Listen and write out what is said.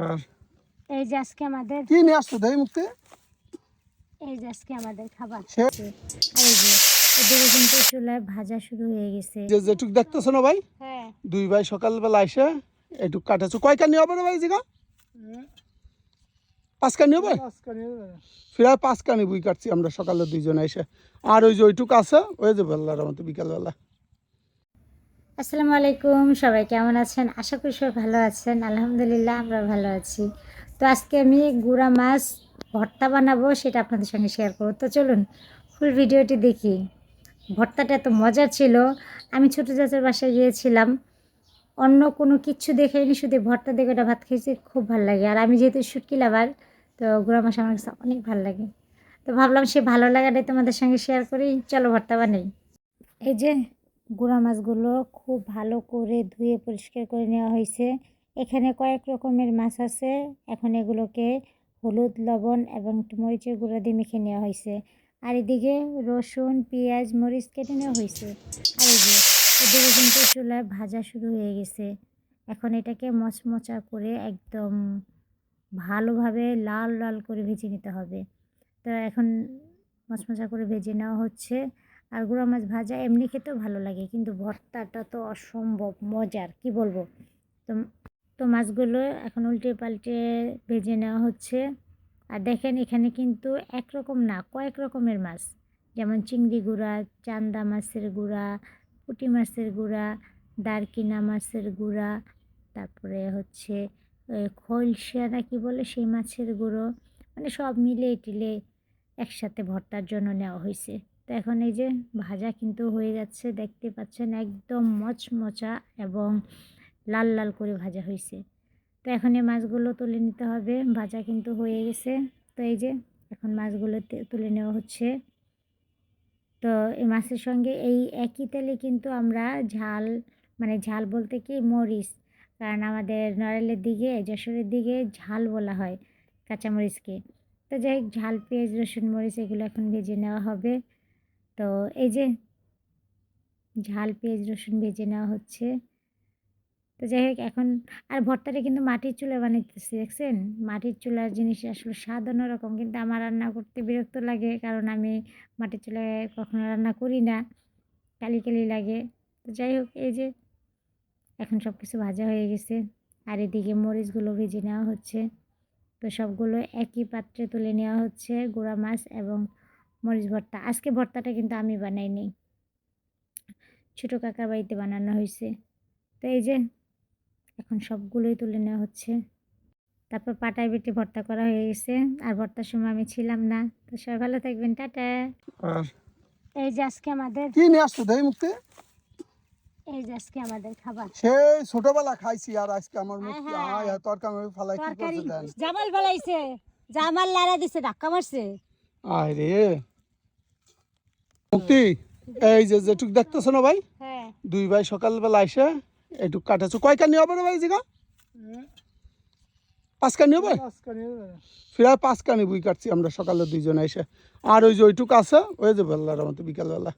আর এই যে আজকে আমাদের কি নিয়ে আসছো দেই মুক্তি? এই যে আজকে আমাদের খাবার। আর এই যে এদিকে কিন্তু চুলায় ভাজা শুরু হয়ে গেছে। যে যেটুক দেখতেছো না ভাই হ্যাঁ। দুই ভাই সকালবেলা আইসে এটুক কাটাছো। কয় কানি হবে ভাই জিগা পাঁচ কানি হবে? পাঁচ কানি বুই কাটছি আমরা সকালে দুইজন এসে আর ওই যে ওইটুক আছে ওই যে বেলার মতো বিকালবেলা। আসসালামু আলাইকুম, সবাই কেমন আছেন? আশা করি সবাই ভালো আছেন। আলহামদুলিল্লাহ, আমরা ভালো আছি। তো আজকে আমি গুড়া মাছ ভর্তা বানাবো, সেটা আপনাদের সঙ্গে শেয়ার করব। তো চলুন ফুল ভিডিওটি দেখি। ভর্তাটা এত মজার ছিল। আমি ছোটো চাচার বাসায় গিয়েছিলাম। অন্য কোনো কিচ্ছু দেখেনি শুধু ভর্তা দেখে ওটা ভাত খেয়েছি, খুব ভালো লাগে। আর আমি যেহেতু শুটকি লাভার, তো গুড়া মাছ আমার কাছে অনেক ভালো লাগে। তো ভাবলাম সে ভালো লাগাটাই তোমাদের সঙ্গে শেয়ার করি। চলো ভর্তা বানাই। এই যে গুঁড়া মাছগুলো খুব ভালো করে ধুয়ে পরিষ্কার করে নেওয়া হয়েছে। এখানে কয়েক রকমের মাছ আছে। এখন এগুলোকে হলুদ, লবণ এবং মরিচের গুঁড়া দিয়ে মেখে নেওয়া হয়েছে। আর এদিকে রসুন, পেঁয়াজ, মরিচ কেটে নেওয়া হয়েছে। আর যে, এদিকে কিন্তু চুলায় ভাজা শুরু হয়ে গেছে। এখন এটাকে মচমচা করে একদম ভালোভাবে লাল লাল করে ভেজে নিতে হবে। তো এখন মচমচা করে ভেজে নেওয়া হচ্ছে। আর গুঁড়া মাছ ভাজা এমনি খেতেও ভালো লাগে, কিন্তু ভর্তাটা তো অসম্ভব মজার, কি বলব? তো তো মাছগুলো এখন উল্টে পাল্টে ভেজে নেওয়া হচ্ছে। আর দেখেন এখানে কিন্তু একরকম না, কয়েক রকমের মাছ। যেমন চিংড়ি গুঁড়া, চান্দা মাছের গুঁড়া, পুঁটি মাছের গুঁড়া, দারকিনা মাছের গুঁড়া, তারপরে হচ্ছে ওই খলসা না কি বলে সেই মাছের গুঁড়ো মানে সব মিলে টিলে একসাথে ভর্তার জন্য নেওয়া হয়েছে। তো এখন এই যে ভাজা কিন্তু হয়ে যাচ্ছে, দেখতে পাচ্ছেন একদম মচমচা এবং লাল লাল করে ভাজা হয়েছে। তো এখন এই মাছগুলো তুলে নিতে হবে, ভাজা কিন্তু হয়ে গেছে। তো এই যে এখন মাছগুলোতে তুলে নেওয়া হচ্ছে। তো এই মাছের সঙ্গে এই একই তেলে কিন্তু আমরা ঝাল মানে ঝাল বলতে কি মরিচ, কারণ আমাদের নড়াইলের দিকে, যশোরের দিকে ঝাল বলা হয় কাঁচামরিচকে। তো যাই ঝাল, পেঁয়াজ, রসুন, মরিচ এগুলো এখন ভেজে নেওয়া হবে। তো এই যে ঝাল, পেঁয়াজ, রসুন ভেজে নেওয়া হচ্ছে। তো যাই হোক, এখন আর ভর্তাটা কিন্তু মাটির চুলা বানাইতেছি, দেখছেন? মাটির চুলার জিনিস আসলে স্বাদ অন্যরকম, কিন্তু আমার রান্না করতে বিরক্ত লাগে, কারণ আমি মাটির চুলায় কখনো রান্না করি না, কালি কালি লাগে। তো যাই হোক, এই যে এখন সব কিছু ভাজা হয়ে গেছে, আর এদিকে মরিচগুলো ভেজে নেওয়া হচ্ছে। তো সবগুলো একই পাত্রে তুলে নেওয়া হচ্ছে, গুঁড়া মাছ এবং মরিচ ভর্তা। আজকে ভর্তাটা কিন্তু আমি বানাইনি। ছোটো কাকার বাড়িতে বানানো হয়েছে। তো এই যে এখন সবগুলোই তুলে নেওয়া হচ্ছে। তারপর পাটায় বেটে ভর্তা করা হয়ে গেছে। আর ভর্তার সময় আমি ছিলাম না। তো সবাই ভালো থাকবেন। টাটা। এই যে আজকে আমাদের কি নিয়ে আসছো দেই মুক্তি এই যে আজকে আমাদের খাবার। সেই ছোটবেলা খাইছি আর আজকে আমার মুক্তি। আয় তরকারি ফালাই কি করছে দেন জামাল ফেলাইছে। জামাল লারা দিছে ধাক্কা মারছে। আয় রে। মুক্তি এই যে যেটুক দেখতেছো না ভাই? হ্যাঁ। দুই ভাই সকালবেলা আইসে এটুক কাটাছো। কয় কানি হবে ভাই জিগা পাঁচ কানি হবে? ফিরায় পাঁচ কানি বুই কাটছি আমরা সকালে দুইজন এসে আর ওই যে ওইটুক আছে ওই যে বেলার মতো বিকালবেলা।